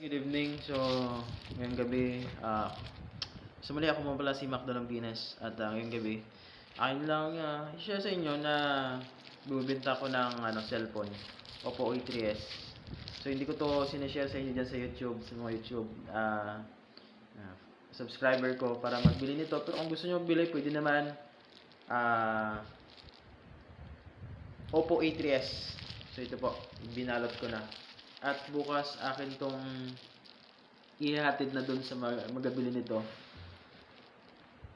Good evening. So, ngayong gabi, ah, sumali ako mo pala si Mac Dalampinas at ah, ngayong gabi, akin lang uh, i-share sa inyo na bibenta ko ng ano, cellphone, Oppo A3s. So, hindi ko to sinashare sa inyo dyan sa YouTube, sa mga YouTube ah, ah, subscriber ko para magbili nito. Pero kung gusto nyo bili, pwede naman ah, Oppo A3s. So, ito po, binalot ko na. At bukas akin tong ihahatid na dun sa mag magabili nito.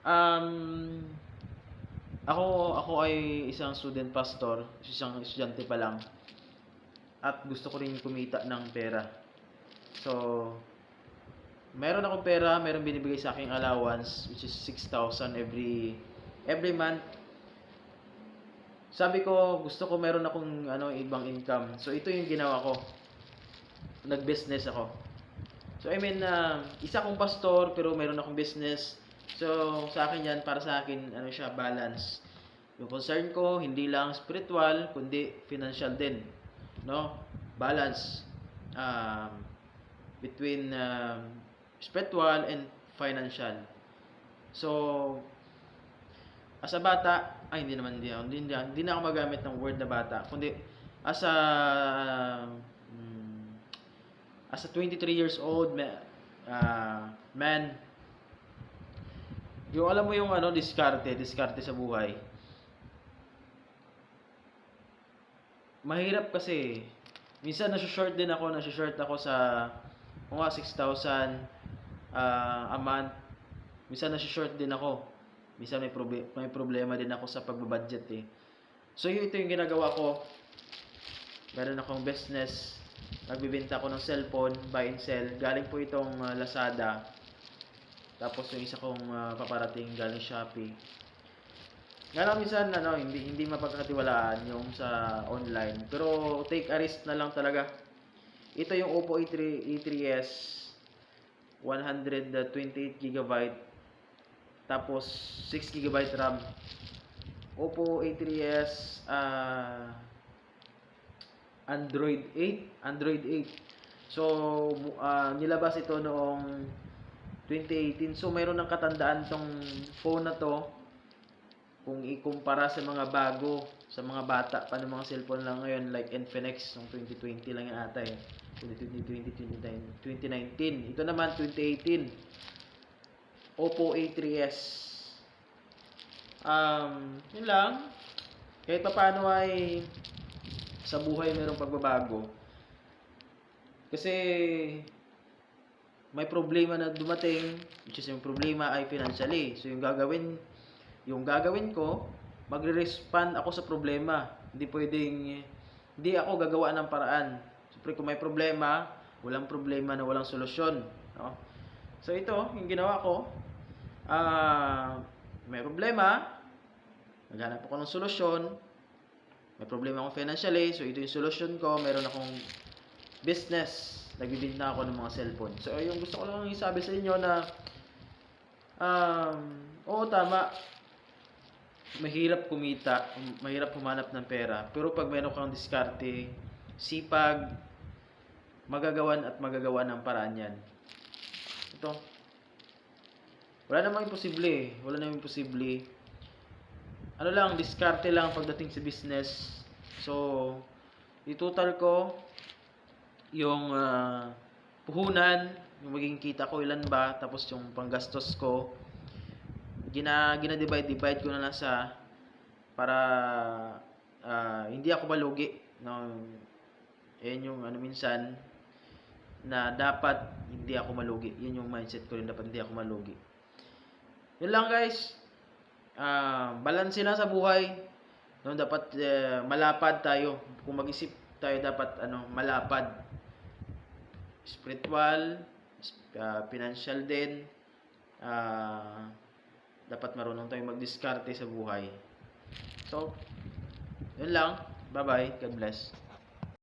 Um, ako ako ay isang student pastor, isang estudyante pa lang. At gusto ko rin kumita ng pera. So, meron akong pera, meron binibigay sa aking allowance which is 6,000 every every month. Sabi ko, gusto ko meron akong ano ibang income. So ito yung ginawa ko nag-business ako. So, I mean, uh, isa akong pastor, pero mayroon akong business. So, sa akin yan, para sa akin, ano siya, balance. Yung concern ko, hindi lang spiritual, kundi financial din. No? Balance. Um, between um, spiritual and financial. So, as a bata, ay hindi naman hindi, hindi, hindi, hindi na ako magamit ng word na bata, kundi as a as a 23 years old ma- uh, man, yung alam mo yung ano, diskarte, diskarte sa buhay. Mahirap kasi, minsan nasa-short din ako, nasa-short ako sa mga 6,000 uh, a month. Minsan nasa-short din ako. Minsan may, proble- may problema din ako sa pagbabudget eh. So yun ito yung ginagawa ko. Meron akong business nagbibenta ako ng cellphone, buy and sell. Galing po itong uh, Lazada. Tapos yung isa kong uh, paparating galing Shopee. Nga lang minsan ano, hindi hindi mapagkatiwalaan yung sa online. Pero take a risk na lang talaga. Ito yung Oppo E3 E3s 128 GB tapos 6 GB RAM. Oppo A3s uh, Android 8, Android 8. So, uh, nilabas ito noong 2018. So, mayroon ng katandaan tong phone na to kung ikumpara sa mga bago, sa mga bata, pa ng mga cellphone lang ngayon like Infinix noong 2020 lang yung ata eh. 2020, 2019. Ito naman 2018. Oppo A3s. Um, yun lang. Kahit pa paano ay sa buhay mayroong pagbabago. Kasi may problema na dumating, which is yung problema ay financially. So yung gagawin, yung gagawin ko, magre-respond ako sa problema. Hindi pwedeng, hindi ako gagawa ng paraan. Siyempre kung may problema, walang problema na walang solusyon. No? So ito, yung ginawa ko, uh, may problema, naghanap ako ng solusyon, may problema akong financially, so ito yung solution ko. Meron akong business. Nagbibinta ako ng mga cellphone. So, yung gusto ko lang isabi sa inyo na um, oo, tama. Mahirap kumita, mahirap humanap ng pera. Pero pag meron kang diskarte, sipag, magagawan at magagawa ng paraan yan. Ito. Wala namang imposible. Wala namang imposible ano lang, diskarte lang pagdating sa business. So, i-total ko yung uh, puhunan, yung magiging kita ko ilan ba, tapos yung panggastos ko. Gina, gina-divide, divide ko na lang sa para uh, hindi ako malugi. No? Yan yung ano minsan na dapat hindi ako malugi. Yan yung mindset ko rin dapat hindi ako malugi. Yun lang guys uh, balanse na sa buhay. No, dapat uh, malapad tayo. Kung mag-isip tayo dapat ano, malapad. Spiritual, uh, financial din. Uh, dapat marunong tayong magdiskarte sa buhay. So, yun lang. Bye-bye. God bless.